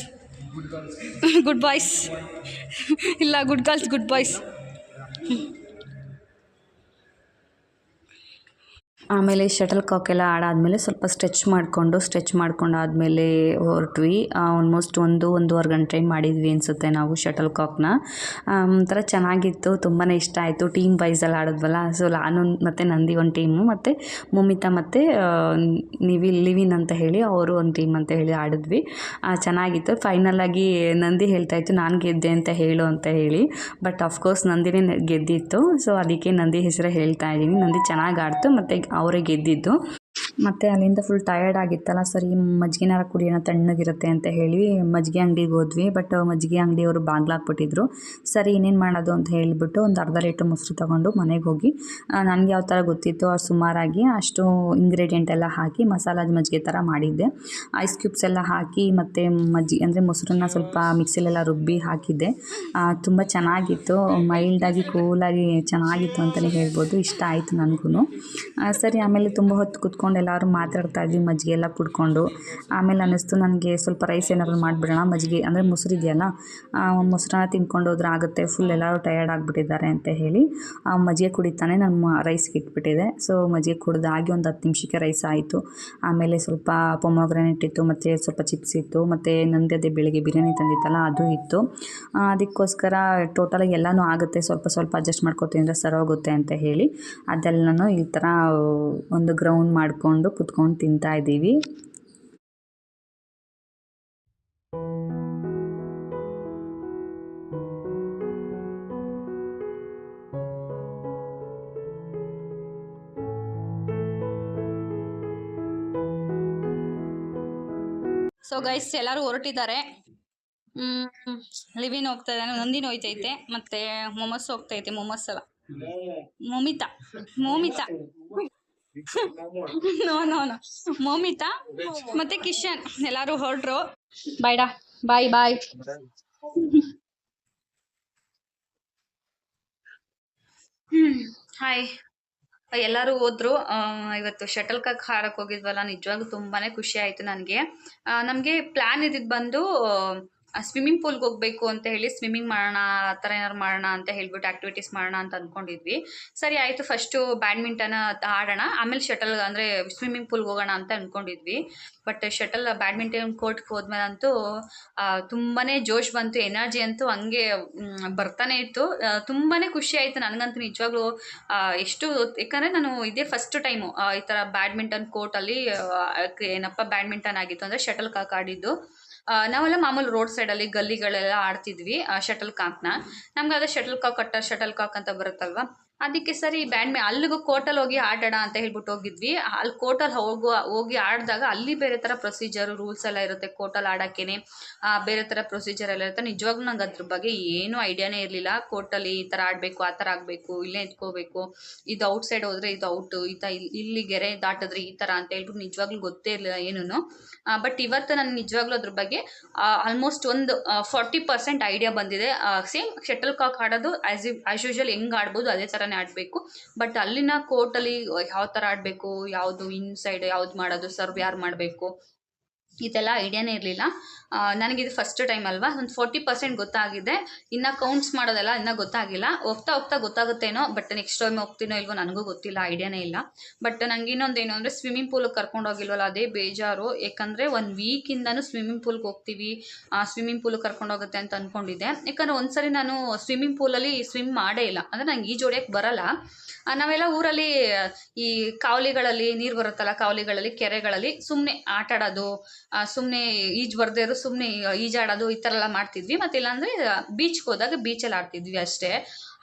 ಗುಡ್ ಬಾಯ್ಸ್ ಇಲ್ಲ ಗುಡ್ ಗರ್ಲ್ಸ್ ಗುಡ್ ಬಾಯ್ಸ್ ಆಮೇಲೆ ಶಟಲ್ ಕಾಕ್ ಎಲ್ಲ ಆಡಾದಮೇಲೆ ಸ್ವಲ್ಪ ಸ್ಟ್ರೆಚ್ ಮಾಡಿಕೊಂಡು, ಸ್ಟ್ರೆಚ್ ಮಾಡ್ಕೊಂಡಾದಮೇಲೆ ಹೊರಟ್ವಿ. ಆಲ್ಮೋಸ್ಟ್ ಒಂದು, ಒಂದೂವರೆ ಗಂಟೆ ಮಾಡಿದ್ವಿ ಅನಿಸುತ್ತೆ ನಾವು ಶಟಲ್ ಕಾಕ್ನ. ಒಂಥರ ಚೆನ್ನಾಗಿತ್ತು ತುಂಬಾ ಇಷ್ಟ ಆಯಿತು. ಟೀಮ್ ವೈಸಲ್ಲಿ ಆಡಿದ್ವಲ್ಲ ಸೊ ನಾನು ಮತ್ತು ನಂದಿ ಒಂದು ಟೀಮು ಮತ್ತು ಮುಮಿತಾ ಮತ್ತು ನಿವಿ, ಲಿವಿನ್ ಅಂತ ಹೇಳಿ ಅವರು ಒಂದು ಟೀಮ್ ಅಂತ ಹೇಳಿ ಆಡಿದ್ವಿ. ಚೆನ್ನಾಗಿತ್ತು. ಫೈನಲಾಗಿ ನಂದಿ ಹೇಳ್ತಾಯಿತ್ತು ನಾನು ಗೆದ್ದೆ ಅಂತ ಹೇಳು ಅಂತ ಹೇಳಿ. ಬಟ್ ಅಫ್ಕೋರ್ಸ್ ನಂದಿನೇ ಗೆದ್ದಿತ್ತು ಸೊ ಅದಕ್ಕೆ ನಂದಿ ಹೆಸರು ಹೇಳ್ತಾ ಇದ್ದೀನಿ ನಂದಿ ಚೆನ್ನಾಗಿ ಆಡ್ತು, ಮತ್ತು ಅವರೇ ಗೆದ್ದಿದ್ದು. ಮತ್ತು ಅಲ್ಲಿಂದ ಫುಲ್ ಟಯರ್ಡ್ ಆಗಿತ್ತಲ್ಲ, ಸರಿ, ಮಜ್ಜಿಗೆನಾರ ಕುಡಿಯೋಣ ತಣ್ಣಗಿರುತ್ತೆ ಅಂತ ಹೇಳಿ ಮಜ್ಜಿಗೆ ಅಂಗಡಿಗೆ ಹೋದ್ವಿ. ಬಟ್ ಮಜ್ಜಿಗೆ ಅಂಗಡಿಯವರು ಬಾಗ್ಲಾಕ್ಬಿಟ್ಟಿದ್ರು ಸರಿ, ಇನ್ನೇನು ಮಾಡೋದು ಅಂತ ಹೇಳಿಬಿಟ್ಟು ಒಂದು ಅರ್ಧ ಲೀಟ್ರ್ ಮೊಸರು ತೊಗೊಂಡು ಮನೆಗೆ ಹೋಗಿ. ನನಗೆ ಯಾವ ಥರ ಗೊತ್ತಿತ್ತು ಅವ್ರು ಸುಮಾರಾಗಿ ಅಷ್ಟು ಇಂಗ್ರೀಡಿಯೆಂಟ್ ಎಲ್ಲ ಹಾಕಿ ಮಸಾಲಾದ ಮಜ್ಜಿಗೆ ಥರ ಮಾಡಿದ್ದೆ. ಐಸ್ ಕ್ಯೂಬ್ಸ್ ಎಲ್ಲ ಹಾಕಿ ಮತ್ತು ಮಜ್ಜಿಗೆ ಅಂದರೆ ಮೊಸರನ್ನ ಸ್ವಲ್ಪ ಮಿಕ್ಸಿಲೆಲ್ಲ ರುಬ್ಬಿ ಹಾಕಿದ್ದೆ. ತುಂಬ ಚೆನ್ನಾಗಿತ್ತು. ಮೈಲ್ಡಾಗಿ ಕೂಲಾಗಿ ಚೆನ್ನಾಗಿತ್ತು ಅಂತಲೇ ಹೇಳ್ಬೋದು. ಇಷ್ಟ ಆಯಿತು ನನಗೂ ಸರಿ, ಆಮೇಲೆ ತುಂಬ ಹೊತ್ತು ಕುತ್ಕೊಂಡೆಲ್ಲ ಎಲ್ಲರೂ ಮಾತಾಡ್ತಾ ಇದ್ವಿ, ಮಜ್ಜಿಗೆ ಎಲ್ಲ ಕುಡ್ಕೊಂಡು. ಆಮೇಲೆ ಅನ್ನಿಸ್ತು ನನಗೆ ಸ್ವಲ್ಪ ರೈಸ್ ಏನಾದ್ರು ಮಾಡಿಬಿಡೋಣ, ಮಜ್ಜಿಗೆ ಅಂದರೆ ಮೊಸರು ಇದೆಯಲ್ಲ ಮೊಸರನ್ನ ತಿನ್ಕೊಂಡು ಹೋದ್ರೆ ಆಗುತ್ತೆ ಫುಲ್ ಎಲ್ಲರೂ ಟಯರ್ಡ್ ಆಗಿಬಿಟ್ಟಿದ್ದಾರೆ ಅಂತ ಹೇಳಿ, ಆ, ಮಜ್ಜಿಗೆ ಕುಡಿತಾನೆ ನಾನು ರೈಸ್ಗೆ ಇಟ್ಬಿಟ್ಟಿದೆ. ಸೊ ಮಜ್ಜಿಗೆ ಕುಡ್ದಾಗಿ ಒಂದು ಹತ್ತು ನಿಮಿಷಕ್ಕೆ ರೈಸ್ ಆಯಿತು. ಆಮೇಲೆ ಸ್ವಲ್ಪ ಪೊಮೊಗ್ರಾನೇಟ್ ಇತ್ತು, ಮತ್ತು ಸ್ವಲ್ಪ ಚಿಪ್ಸ್ ಇತ್ತು, ಮತ್ತು ನಂದು ಅದೇ ಬೆಳಿಗ್ಗೆ ಬಿರಿಯಾನಿ ತಂದಿತ್ತಲ್ಲ, ಅದು ಇತ್ತು. ಅದಕ್ಕೋಸ್ಕರ ಟೋಟಲಾಗಿ ಎಲ್ಲನೂ ಆಗುತ್ತೆ, ಸ್ವಲ್ಪ ಸ್ವಲ್ಪ ಅಡ್ಜಸ್ಟ್ ಅಂದರೆ ಸರೋಗುತ್ತೆ ಅಂತ ಹೇಳಿ, ಅದೆಲ್ಲನೂ ಈ ಥರ ಒಂದು ಗ್ರೌಂಡ್ ಮಾಡಿಕೊಂಡು ಕುತ್ಕೊಂಡು ತಿಂತಾ ಇದ್ದೀವಿ. ಸೊ ಗೈಸ್ ಎಲ್ಲರೂ ಹೊರಟಿದ್ದಾರೆ. ಲಿವಿನ್ ಹೋಗ್ತಾ ಇದ್ದಾನೆ. ನಂದಿನ ಹೋಯ್ತೈತೆ. ಮತ್ತೆ ಮೊಮಸ್ ಹೋಗ್ತೈತೆ, ಮೊಮಸ್ ಅಲ್ಲ. Momita. Momita. No no no Momita ಮತ್ತೆ ಕಿಶನ್. ಎಲ್ಲಾರು ಹೊರಟ್ರು. ಬೈಡ ಬಾಯ್ ಬಾಯ್. ಹ್ಮ್. ಹಾಯ್ ಎಲ್ಲರೂ ಹೋದ್ರು. ಇವತ್ತು ಶಟಲ್ ಕಾಕ್ ಹಾರಕ್ಕೆ ಹೋಗಿದ್ವಲ್ಲ, ನಿಜವಾಗ್ಲೂ ತುಂಬಾನೇ ಖುಷಿ ಆಯ್ತು ನನಗೆ. ನಮಗೆ ಪ್ಲಾನ್ ಇದ್ದಿದ್ದು ಬಂದು ಸ್ವಿಮ್ಮಿಂಗ್ ಪೂಲ್ಗೆ ಹೋಗ್ಬೇಕು ಅಂತ ಹೇಳಿ ಸ್ವಿಮ್ಮಿಂಗ್ ಮಾಡೋಣ, ಆ ಥರ ಏನಾರು ಮಾಡೋಣ ಅಂತ ಹೇಳ್ಬಿಟ್ಟು ಆಕ್ಟಿವಿಟೀಸ್ ಮಾಡೋಣ ಅಂತ ಅಂದ್ಕೊಂಡಿದ್ವಿ ಸರಿ, ಆಯಿತು ಫಸ್ಟು ಬ್ಯಾಡ್ಮಿಂಟನ್ ಆಡೋಣ. ಆಮೇಲೆ ಶಟಲ್ ಅಂದರೆ ಸ್ವಿಮ್ಮಿಂಗ್ ಪೂಲ್ಗೆ ಹೋಗೋಣ ಅಂತ ಅಂದ್ಕೊಂಡಿದ್ವಿ ಬಟ್ ಶಟಲ್ ಬ್ಯಾಡ್ಮಿಂಟನ್ ಕೋರ್ಟ್ಗೆ ಹೋದ್ಮೇಲಂತೂ ತುಂಬಾ ಜೋಶ್ ಬಂತು, ಎನರ್ಜಿ ಅಂತೂ ಹಂಗೆ ಬರ್ತಾನೆ ಇತ್ತು. ತುಂಬಾನೇ ಖುಷಿ ಆಯಿತು ನನಗಂತೂ ನಿಜವಾಗ್ಲೂ. ಎಷ್ಟು, ಯಾಕಂದರೆ ನಾನು ಇದೇ ಫಸ್ಟ್ ಟೈಮು ಈ ಥರ ಬ್ಯಾಡ್ಮಿಂಟನ್ ಕೋರ್ಟಲ್ಲಿ ಏನಪ್ಪ ಬ್ಯಾಡ್ಮಿಂಟನ್ ಆಗಿತ್ತು ಅಂದರೆ ಶಟಲ್ ಕಾಕ್ ಆಡಿದ್ದು. ನಾವೆಲ್ಲ ಮಾಮೂಲು ರೋಡ್ ಸೈಡಲ್ಲಿ ಗಲ್ಲಿಗಳೆಲ್ಲ ಆಡ್ತಿದ್ವಿ ಶಟಲ್ ಕಾಕ್ನ ನಮ್ಗೆ ಅದೇ ಶಟಲ್ ಕಾಕ್ ಕಟ್ಟ ಶಟಲ್ ಕಾಕ್ ಅಂತ ಬರುತ್ತಲ್ವಾ? ಅದಕ್ಕೆ ಸರಿ ಬ್ಯಾಂಡ್ ಮೇ ಅಲ್ಲಿಗೂ ಕೋರ್ಟಲ್ಲಿ ಹೋಗಿ ಆಡೋಣ ಅಂತ ಹೇಳ್ಬಿಟ್ಟು ಹೋಗಿದ್ವಿ. ಅಲ್ಲಿ ಕೋರ್ಟಲ್ಲಿ ಹೋಗುವ, ಹೋಗಿ ಆಡಿದಾಗ ಅಲ್ಲಿ ಬೇರೆ ಥರ ಪ್ರೊಸೀಜರು ರೂಲ್ಸ್ ಎಲ್ಲ ಇರುತ್ತೆ ಕೋರ್ಟಲ್ಲಿ ಆಡೋಕ್ಕೇನೆ. ಬೇರೆ ಥರ ಪ್ರೊಸೀಜರ್ ಎಲ್ಲ ಇರುತ್ತೆ. ನಿಜವಾಗ್ಲೂ ನಂಗೆ ಅದ್ರ ಬಗ್ಗೆ ಏನು ಐಡಿಯಾನೇ ಇರಲಿಲ್ಲ. ಕೋರ್ಟಲ್ಲಿ ಈ ಥರ ಆಡಬೇಕು, ಆ ಥರ ಆಗಬೇಕು, ಇಲ್ಲೇ ಎತ್ಕೋಬೇಕು ಇದು ಔಟ್ ಸೈಡ್ ಹೋದರೆ ಇದು ಔಟ್ ಈ ಇಲ್ಲಿ ಗೆರೆ ದಾಟಿದ್ರೆ ಈ ಥರ ಅಂತ ಹೇಳ್ಬಿಟ್ಟು ನಿಜವಾಗ್ಲೂ ಗೊತ್ತೇ ಇರಲಿಲ್ಲ ಏನೂ ಬಟ್ ಇವತ್ತು ನನಗೆ ನಿಜವಾಗ್ಲೂ ಅದ್ರ ಬಗ್ಗೆ ಆಲ್ಮೋಸ್ಟ್ ಒಂದು ಫಾರ್ಟಿ ಪರ್ಸೆಂಟ್ ಐಡಿಯಾ ಬಂದಿದೆ. ಸೇಮ್ ಶಟಲ್ ಕಾಕ್ ಆಡೋದು ಆ್ಯಸ್ ಆ್ಯಸ್ ಯೂಶುವಲ್ ಹೆಂಗೆ ಆಡ್ಬೋದು, ಅದೇ ಥರನೇ ಆಡಬೇಕು. ಬಟ್ ಅಲ್ಲಿನ ಕೋರ್ಟಲ್ಲಿ ಯಾವ ಥರ ಆಡಬೇಕು, ಯಾವುದು ಇನ್ಸೈಡ್ ಯಾವ್ದು ಮಾಡೋದು ಸರ್ವ್ ಯಾರು ಮಾಡಬೇಕು? ಇದೆಲ್ಲ ಐಡಿಯಾನೇ ಇರಲಿಲ್ಲ. ನನಗಿದು ಫಸ್ಟ್ ಟೈಮ್ ಅಲ್ವಾ? ಒಂದು ಫೋರ್ಟಿ ಪರ್ಸೆಂಟ್ ಗೊತ್ತಾಗಿದೆ. ಇನ್ನು ಕೌಂಟ್ಸ್ ಮಾಡೋದೆಲ್ಲ ಇನ್ನೂ ಗೊತ್ತಾಗಿಲ್ಲ. ಹೋಗ್ತಾ ಹೋಗ್ತಾ ಗೊತ್ತಾಗುತ್ತೇನೋ ಬಟ್ ನೆಕ್ಸ್ಟ್ ಟೈಮ್ ಹೋಗ್ತೀನೋ ಇಲ್ವೋ ನನಗೂ ಗೊತ್ತಿಲ್ಲ, ಐಡಿಯಾನೇ ಇಲ್ಲ. ಬಟ್ ನಂಗೆ ಇನ್ನೊಂದು ಏನು ಅಂದರೆ ಸ್ವಿಮ್ಮಿಂಗ್ ಪೂಲಿಗೆ ಕರ್ಕೊಂಡು ಹೋಗಿಲ್ವಲ್ಲ, ಅದೇ ಬೇಜಾರು. ಯಾಕಂದರೆ ಒಂದು ವೀಕಿಂದನೂ ಸ್ವಿಮ್ಮಿಂಗ್ ಪೂಲ್ಗೆ ಹೋಗ್ತೀವಿ. ಸ್ವಿಮ್ಮಿಂಗ್ ಪೂಲಿಗೆ ಕರ್ಕೊಂಡು ಹೋಗುತ್ತೆ ಅಂತ ಅಂದ್ಕೊಂಡಿದ್ದೆ ಯಾಕಂದರೆ ಒಂದ್ಸರಿ ನಾನು ಸ್ವಿಮ್ಮಿಂಗ್ ಪೂಲಲ್ಲಿ ಸ್ವಿಮ್ ಮಾಡೇ ಇಲ್ಲ. ಅಂದರೆ ನಂಗೆ ಈಜೋಡಿಯಕ್ಕೆ ಬರಲ್ಲ. ನಾವೆಲ್ಲ ಊರಲ್ಲಿ, ಈ ಕಾವಲಿಗಳಲ್ಲಿ ನೀರು ಬರುತ್ತಲ್ಲ, ಕಾವಲಿಗಳಲ್ಲಿ, ಕೆರೆಗಳಲ್ಲಿ ಸುಮ್ಮನೆ ಆಟ ಆಡೋದು ಸುಮ್ಮನೆ ಈಜು ಬರದೇ ಇರೋ ಸುಮ್ಮನೆ ಈಜಾಡೋದು ಈ ಥರ ಎಲ್ಲ ಮಾಡ್ತಿದ್ವಿ. ಮತ್ತು ಇಲ್ಲಾಂದರೆ ಬೀಚ್ಗೆ ಹೋದಾಗ ಬೀಚಲ್ಲಿ ಆಡ್ತಿದ್ವಿ ಅಷ್ಟೇ.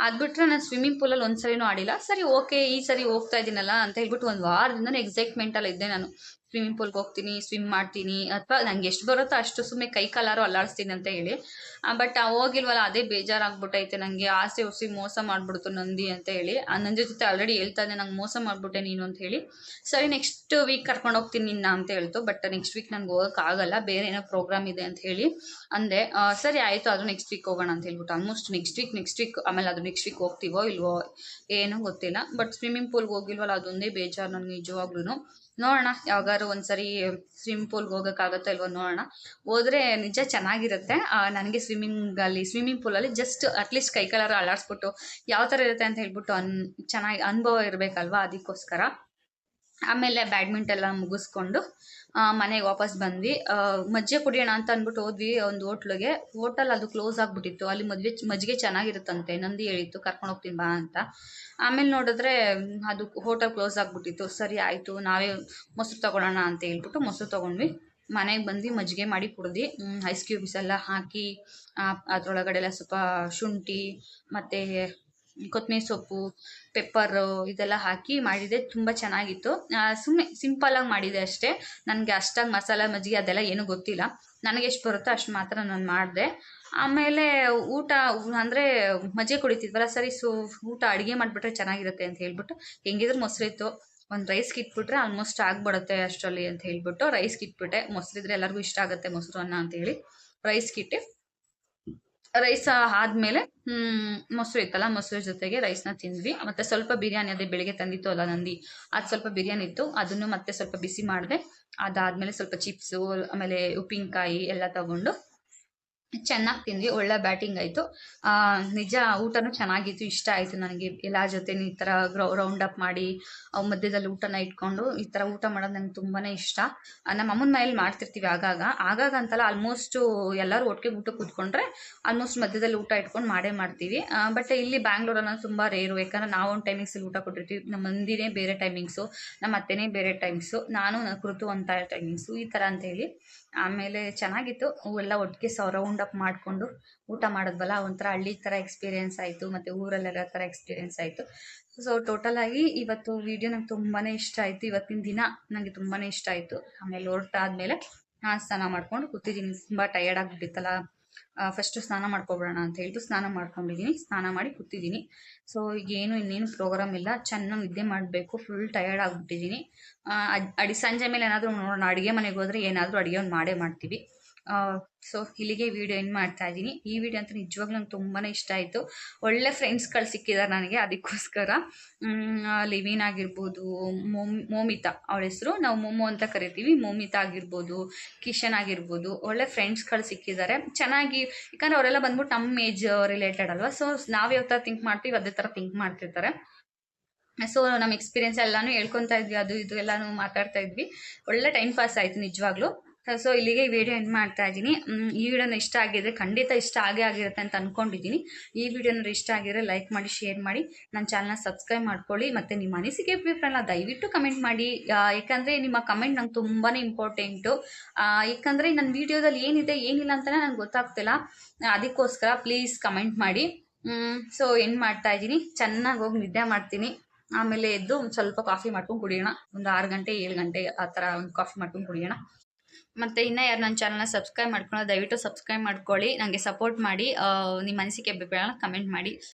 ಅದು ಬಿಟ್ಟರೆ ನಾನು ಸ್ವಿಮ್ಮಿಂಗ್ ಪೂಲಲ್ಲಿ ಒಂದು ಸರಿನೂ ಆಡಿಲ್ಲ. ಸರಿ, ಓಕೆ, ಈ ಸರಿ ಹೋಗ್ತಾ ಇದ್ದೀನಲ್ಲ ಅಂತ ಹೇಳ್ಬಿಟ್ಟು ಒಂದು ವಾರದಿಂದನೇ ಎಕ್ಸೈಟ್ಮೆಂಟಲ್ಲಿ ಇದ್ದೆ ನಾನು. ಸ್ವಿಮ್ಮಿಂಗ್ ಪೂಲ್ಗೆ ಹೋಗ್ತೀನಿ ಸ್ವಿಮ್ ಮಾಡ್ತೀನಿ ಅಥವಾ ನಂಗೆ ಎಷ್ಟು ಬರುತ್ತೋ ಅಷ್ಟು ಸುಮ್ಮನೆ ಕೈ ಕಾಲಾರು ಅಲ್ಲಾಡಿಸ್ತೀನಿ ಅಂತ ಹೇಳಿ. ಬಟ್ ಹೋಗಿಲ್ವಲ್ಲ, ಅದೇ ಬೇಜಾರಾಗ್ಬಿಟ್ಟೈತೆ ನನಗೆ ಆಸೆ ಹುಸಿ ಮೋಸ ಮಾಡಿಬಿಡ್ತು ನಂದಿ ಅಂತ ಹೇಳಿ. ನಂದಿ ಜೊತೆ ಆಲ್ರೆಡಿ ಹೇಳ್ತಾ ಇದ್ದೆ, ನಂಗೆ ಮೋಸ ಮಾಡಿಬಿಟ್ಟೆ ನೀನು ಅಂತ ಹೇಳಿ. ಸರಿ ನೆಕ್ಸ್ಟ್ ವೀಕ್ ಕರ್ಕೊಂಡು ಹೋಗ್ತೀನಿ ನಿನ್ನ ಅಂತ ಹೇಳ್ತು ಬಟ್ ನೆಕ್ಸ್ಟ್ ವೀಕ್ ನನಗೆ ಹೋಗೋಕ್ಕಾಗಲ್ಲ ಬೇರೆ ಏನೋ ಪ್ರೋಗ್ರಾಮ್ ಇದೆ ಅಂತ ಹೇಳಿ ಅಂದೆ. ಸರಿ ಆಯಿತು, ಅದು ನೆಕ್ಸ್ಟ್ ವೀಕ್ ಹೋಗೋಣ ಅಂತ ಹೇಳ್ಬಿಟ್ಟು almost next week next week ಆಮೇಲೆ ಅದು ನೆಕ್ಸ್ಟ್ ವೀಕ್ ಹೋಗ್ತೀವೋ ಇಲ್ವೋ ಏನೂ ಗೊತ್ತಿಲ್ಲ. ಬಟ್ ಸ್ವಿಮ್ಮಿಂಗ್ ಪೂಲ್ಗೆ ಹೋಗಿಲ್ವಲ್ಲ, ಅದೊಂದೇ ಬೇಜಾರು ನನಗೆ ನಿಜವಾಗ್ಲೂ ನೋಡೋಣ, ಯಾವಾಗಾದ್ರು ಒಂದ್ಸರಿ ಸ್ವಿಮ್ಮಿಂಗ್ ಪೂಲ್ಗೆ ಹೋಗೋಕ್ಕಾಗತ್ತೋ ಇಲ್ವೋ ನೋಡೋಣ. ಹೋದ್ರೆ ನಿಜ ಚೆನ್ನಾಗಿರುತ್ತೆ. ನನಗೆ ಸ್ವಿಮ್ಮಿಂಗಲ್ಲಿ ಸ್ವಿಮ್ಮಿಂಗ್ ಪೂಲಲ್ಲಿ ಜಸ್ಟ್ ಅಟ್ಲೀಸ್ಟ್ ಕೈ ಕಲರ್ ಅಲ್ಲಾಡಿಸ್ಬಿಟ್ಟು, ಯಾವ ಥರ ಇರುತ್ತೆ ಅಂತ ಹೇಳ್ಬಿಟ್ಟು ಅನ್, ಚೆನ್ನಾಗಿ ಅನುಭವ ಇರಬೇಕಲ್ವಾ ಅದಕ್ಕೋಸ್ಕರ. ಆಮೇಲೆ ಬ್ಯಾಡ್ಮಿಂಟನ್ ಎಲ್ಲ ಮುಗಿಸ್ಕೊಂಡು ಮನೆಗೆ ವಾಪಸ್ ಬಂದ್ವಿ. ಮಜ್ಜಿಗೆ ಕುಡಿಯೋಣ ಅಂತ ಅಂದ್ಬಿಟ್ಟು ಹೋದ್ವಿ ಒಂದು ಹೋಟ್ಲಿಗೆ. ಹೋಟೆಲ್ ಅದು ಕ್ಲೋಸ್ ಆಗಿಬಿಟ್ಟಿತ್ತು. ಅಲ್ಲಿ ಮದುವೆ, ಮಜ್ಜಿಗೆ ಚೆನ್ನಾಗಿರುತ್ತಂತೆ, ನಂದಿ ಹೇಳಿತ್ತು, ಕರ್ಕೊಂಡು ಹೋಗ್ತೀನಿ ಬಾ ಅಂತ. ಆಮೇಲೆ ನೋಡಿದ್ರೆ, ಅದು ಹೋಟೆಲ್ ಕ್ಲೋಸ್ ಆಗಿಬಿಟ್ಟಿತ್ತು. ಸರಿ, ಆಯಿತು, ನಾವೇ ಮೊಸರು ತೊಗೊಳ್ಳೋಣ ಅಂತ ಹೇಳ್ಬಿಟ್ಟು ಮೊಸರು ತೊಗೊಂಡ್ವಿ. ಮನೆಗೆ ಬಂದು ಮಜ್ಜಿಗೆ ಮಾಡಿ ಕುಡ್ದು ಐಸ್ ಕ್ಯೂಬ್ಸ್ ಎಲ್ಲ ಹಾಕಿ ಅದರೊಳಗಡೆ ಎಲ್ಲ ಸ್ವಲ್ಪ ಶುಂಠಿ, ಮತ್ತು ಕೊತ್ತಂಬರಿ ಸೊಪ್ಪು ಪೆಪ್ಪರು ಇದೆಲ್ಲ ಹಾಕಿ ಮಾಡಿದೆ, ತುಂಬ ಚೆನ್ನಾಗಿತ್ತು. ಸುಮ್ಮನೆ ಸಿಂಪಲ್ಲಾಗಿ ಮಾಡಿದೆ ಅಷ್ಟೇ. ನನಗೆ ಅಷ್ಟಾಗಿ ಮಸಾಲೆ ಮಜ್ಜಿಗೆ ಅದೆಲ್ಲ ಏನೂ ಗೊತ್ತಿಲ್ಲ. ನನಗೆ ಎಷ್ಟು ಬರುತ್ತೋ ಅಷ್ಟು ಮಾತ್ರ ನಾನು ಮಾಡಿದೆ. ಆಮೇಲೆ ಊಟ, ಅಂದರೆ ಮಜ್ಜಿಗೆ ಕುಡಿತಿದ್ವಲ್ಲ, ಸರಿ ಸೊ, ಊಟ ಅಡುಗೆ ಮಾಡಿಬಿಟ್ರೆ ಚೆನ್ನಾಗಿರುತ್ತೆ ಅಂತ ಹೇಳ್ಬಿಟ್ಟು, ಹೆಂಗಿದ್ರು ಮೊಸರಿತ್ತು ಒಂದು ರೈಸ್ಗೆ ಇಟ್ಬಿಟ್ರೆ ಆಲ್ಮೋಸ್ಟ್ ಆಗಿಬಿಡುತ್ತೆ ಅಷ್ಟರಲ್ಲಿ ಅಂತ ಹೇಳ್ಬಿಟ್ಟು ರೈಸ್ಗೆ ಇಟ್ಬಿಟ್ಟೆ. ಮೊಸರಿದ್ರೆ ಎಲ್ಲರಿಗೂ ಇಷ್ಟ ಆಗುತ್ತೆ ಮೊಸರು ಅನ್ನ ಅಂತೇಳಿ ರೈಸ್ಗೆ ಇಟ್ಟು ರೈಸ್ ಆದಮೇಲೆ ಮೊಸರು ಇತ್ತಲ್ಲ, ಮೊಸರು ಜೊತೆಗೆ ರೈಸ್ನ ತಿಂದ್ವಿ. ಮತ್ತೆ ಸ್ವಲ್ಪ ಬಿರಿಯಾನಿ ಅದೇ ಬೆಳಿಗ್ಗೆ ತಂದಿತ್ತು ಅಲ್ಲ ನಂದಿ. ಅದು ಸ್ವಲ್ಪ ಬಿರಿಯಾನಿ ಇತ್ತು. ಅದನ್ನು ಮತ್ತೆ ಸ್ವಲ್ಪ ಬಿಸಿ ಮಾಡಿದೆ, ಅದಾದ್ಮೇಲೆ ಸ್ವಲ್ಪ ಚಿಪ್ಸು ಆಮೇಲೆ ಉಪ್ಪಿನಕಾಯಿ ಎಲ್ಲ ತಗೊಂಡು ಚೆನ್ನಾಗಿ ತಿಂದ್ವಿ, ಒಳ್ಳೆ ಬ್ಯಾಟಿಂಗ್ ಆಯಿತು. ನಿಜ ಊಟನೂ ಚೆನ್ನಾಗಿತ್ತು, ಇಷ್ಟ ಆಯಿತು ನನಗೆ. ಎಲ್ಲ ಜೊತೆ ಈ ಥರ ಗ್ರೌ ರೌಂಡ್ ಅಪ್ ಮಾಡಿ ಮಧ್ಯದಲ್ಲಿ ಊಟನ ಇಟ್ಕೊಂಡು ಈ ಥರ ಊಟ ಮಾಡೋದು ನಂಗೆ ತುಂಬಾ ಇಷ್ಟ. ನಮ್ಮ ಅಮ್ಮನ ಮನೇಲಿ ಮಾಡ್ತಿರ್ತೀವಿ ಆಗಾಗ. ಆಗಾಗ ಅಂತಲ್ಲ ಆಲ್ಮೋಸ್ಟು ಎಲ್ಲರೂ ಒಟ್ಟಿಗೆ ಊಟ ಕೂತ್ಕೊಂಡ್ರೆ ಆಲ್ಮೋಸ್ಟ್ ಮಧ್ಯದಲ್ಲಿ ಊಟ ಇಟ್ಕೊಂಡು ಮಾಡೇ ಮಾಡ್ತೀವಿ. ಬಟ್ ಇಲ್ಲಿ ಬ್ಯಾಂಗ್ಳೂರನ್ನ ತುಂಬ ರೇರು ಯಾಕಂದ್ರೆ ನಾವು ಒಂದು ಟೈಮಿಂಗ್ಸಲ್ಲಿ ಊಟ ಕೊಟ್ಟಿರ್ತೀವಿ. ನಮ್ಮ ಮಂದಿನೇ ಬೇರೆ ಟೈಮಿಂಗ್ಸು ನಮ್ಮ ಅತ್ತೆನೇ ಬೇರೆ ಟೈಮಿಂಗ್ಸು ನಾನು ಕೃತು ಅಂತ ಟೈಮಿಂಗ್ಸು ಈ ಥರ ಅಂತೇಳಿ ಆಮೇಲೆ ಚೆನ್ನಾಗಿತ್ತು. ಎಲ್ಲ ಒಟ್ಟಿಗೆ ಸೊ ಅಪ್ ಮಾಡಿಕೊಂಡು ಊಟ ಮಾಡಿದ್ವಲ್ಲ, ಒಂಥರ ಹಳ್ಳಿ ಥರ ಎಕ್ಸ್ಪೀರಿಯೆನ್ಸ್ ಆಯಿತು. ಮತ್ತು ಊರಲ್ಲೆಲ್ಲ ಥರ ಎಕ್ಸ್ಪೀರಿಯೆನ್ಸ್ ಆಯಿತು. ಸೊ ಆಗಿ ಇವತ್ತು ವೀಡಿಯೋ ನಂಗೆ ತುಂಬಾ ಇಷ್ಟ ಆಯಿತು. ಇವತ್ತಿನ ದಿನ ನನಗೆ ತುಂಬಾ ಇಷ್ಟ ಆಯಿತು. ಆಮೇಲೆ ಹೊರಟಾದ್ಮೇಲೆ ನಾನು ಸ್ನಾನ ಮಾಡ್ಕೊಂಡು ಕೂತಿದ್ದೀನಿ. ತುಂಬ ಟಯರ್ಡ್ ಆಗಿಬಿಟ್ಟಿತ್ತಲ್ಲ. ಫಸ್ಟು ಸ್ನಾನ ಮಾಡ್ಕೊಬಿಡೋಣ ಅಂತ ಹೇಳ್ಬಿಟ್ಟು ಸ್ನಾನ ಮಾಡ್ಕೊಂಡಿದ್ದೀನಿ ಸ್ನಾನ ಮಾಡಿ ಕೂತಿದ್ದೀನಿ ಸೊ ಏನು ಇನ್ನೇನು ಪ್ರೋಗ್ರಾಮ್ ಇಲ್ಲ. ಚೆನ್ನಾಗಿ ನಿದ್ದೆ ಮಾಡಬೇಕು ಫುಲ್ ಟಯರ್ಡ್ ಆಗಿಬಿಟ್ಟಿದ್ದೀನಿ ಅಡಿ, ಸಂಜೆ ಮೇಲೆ ಏನಾದರೂ ನೋಡೋಣ, ಅಡುಗೆ ಮನೆಗೆ ಹೋದರೆ ಏನಾದರೂ ಅಡುಗೆ ಒಂದು ಮಾಡೇ ಮಾಡ್ತೀವಿ. ಸೊ ಇಲ್ಲಿಗೆ ವಿಡಿಯೋ ಏನು ಮಾಡ್ತಾ ಇದ್ದೀನಿ. ಈ ವಿಡಿಯೋ ಅಂತೂ ನಿಜವಾಗ್ಲೂ ನಂಗೆ ತುಂಬಾ ಇಷ್ಟ ಆಯಿತು. ಒಳ್ಳೆ ಫ್ರೆಂಡ್ಸ್ಗಳು ಸಿಕ್ಕಿದ್ದಾರೆ ನನಗೆ ಅದಕ್ಕೋಸ್ಕರ. ಲಿವಿನ್ ಆಗಿರ್ಬೋದು, ಮೊಮ್, ಮೋಮಿತಾ ಅವಳ ಹೆಸರು. ನಾವು ಮೊಮ್ಮು ಅಂತ ಕರಿತೀವಿ. ಮೋಮಿತಾ ಆಗಿರ್ಬೋದು, ಕಿಶನ್ ಆಗಿರ್ಬೋದು, ಒಳ್ಳೆ ಫ್ರೆಂಡ್ಸ್ಗಳು ಸಿಕ್ಕಿದ್ದಾರೆ ಚೆನ್ನಾಗಿ, ಯಾಕಂದರೆ ಅವರೆಲ್ಲ ಬಂದ್ಬಿಟ್ಟು ನಮ್ಮ ಏಜ್ ರಿಲೇಟೆಡ್ ಅಲ್ವಾ? ಸೊ ನಾವು ಯಾವ ಥರ ಥಿಂಕ್ ಮಾಡ್ತೀವಿ, ಅದೇ ಥರ ಥಿಂಕ್ ಮಾಡ್ತಿರ್ತಾರೆ. ಸೊ ನಮ್ಮ ಎಕ್ಸ್ಪೀರಿಯನ್ಸ್ ಎಲ್ಲಾನು ಹೇಳ್ಕೊತಾ ಇದ್ವಿ, ಅದು ಇದು ಎಲ್ಲಾನು ಮಾತಾಡ್ತಾ ಇದ್ವಿ. ಒಳ್ಳೆ ಟೈಮ್ ಪಾಸ್ ಆಯಿತು ನಿಜವಾಗ್ಲೂ. ಸೊ ಇಲ್ಲಿಗೆ ವಿಡಿಯೋ ಎಂಡ್ ಮಾಡ್ತಾ ಇದ್ದೀನಿ. ಈ ವಿಡಿಯೋನ ಇಷ್ಟ ಆಗಿದ್ರೆ ಖಂಡಿತ ಇಷ್ಟ ಆಗೇ ಆಗಿರುತ್ತೆ ಅಂತ ಅಂದ್ಕೊಂಡಿದ್ದೀನಿ ಈ ವಿಡಿಯೋನ ಇಷ್ಟ ಆಗಿದ್ರೆ ಲೈಕ್ ಮಾಡಿ ಶೇರ್ ಮಾಡಿ. ನನ್ನ ಚಾನಲ್ನ ಸಬ್ಸ್ಕ್ರೈಬ್ ಮಾಡ್ಕೊಳ್ಳಿ. ಮತ್ತು ನಿಮ್ಮ ಅನಿಸಿಕೆ ಅಭಿಪ್ರಾಯನ ದಯವಿಟ್ಟು ಕಮೆಂಟ್ ಮಾಡಿ. ಯಾಕಂದರೆ ನಿಮ್ಮ ಕಮೆಂಟ್ ನಂಗೆ ತುಂಬಾ ಇಂಪಾರ್ಟೆಂಟು ಯಾಕಂದರೆ ನನ್ನ ವೀಡಿಯೋದಲ್ಲಿ ಏನಿದೆ, ಏನಿಲ್ಲ ಅಂತಲೇ ನನಗೆ ಗೊತ್ತಾಗ್ತಿಲ್ಲ. ಅದಕ್ಕೋಸ್ಕರ ಪ್ಲೀಸ್ ಕಮೆಂಟ್ ಮಾಡಿ. ಸೊ ಎಂಡ್ ಮಾಡ್ತಾ ಇದ್ದೀನಿ. ಚೆನ್ನಾಗಿ ಹೋಗಿ ನಿದ್ದೆ ಮಾಡ್ತೀನಿ. ಆಮೇಲೆ ಎದ್ದು ಒಂದು ಸ್ವಲ್ಪ ಕಾಫಿ ಮಾಡ್ಕೊಂಡು ಕುಡಿಯೋಣ. ಒಂದು ಆರು ಗಂಟೆ, ಏಳು ಗಂಟೆ ಆ ಥರ ಒಂದು ಕಾಫಿ ಮಾಡ್ಕೊಂಡು ಕುಡಿಯೋಣ. ಮತ್ತು ಇನ್ನೂ ಯಾರು ನನ್ನ ಚಾನಲ್ನ ಸಬ್ಸ್ಕ್ರೈಬ್ ಮಾಡ್ಕೊಳ್ಳೋ ದಯವಿಟ್ಟು ಸಬ್ಸ್ಕ್ರೈಬ್ ಮಾಡ್ಕೊಳ್ಳಿ ನನಗೆ ಸಪೋರ್ಟ್ ಮಾಡಿ ನಿಮ್ಮ ಅನಿಸಿಕೆ ಅಭಿಪ್ರಾಯನ ಕಮೆಂಟ್ ಮಾಡಿ.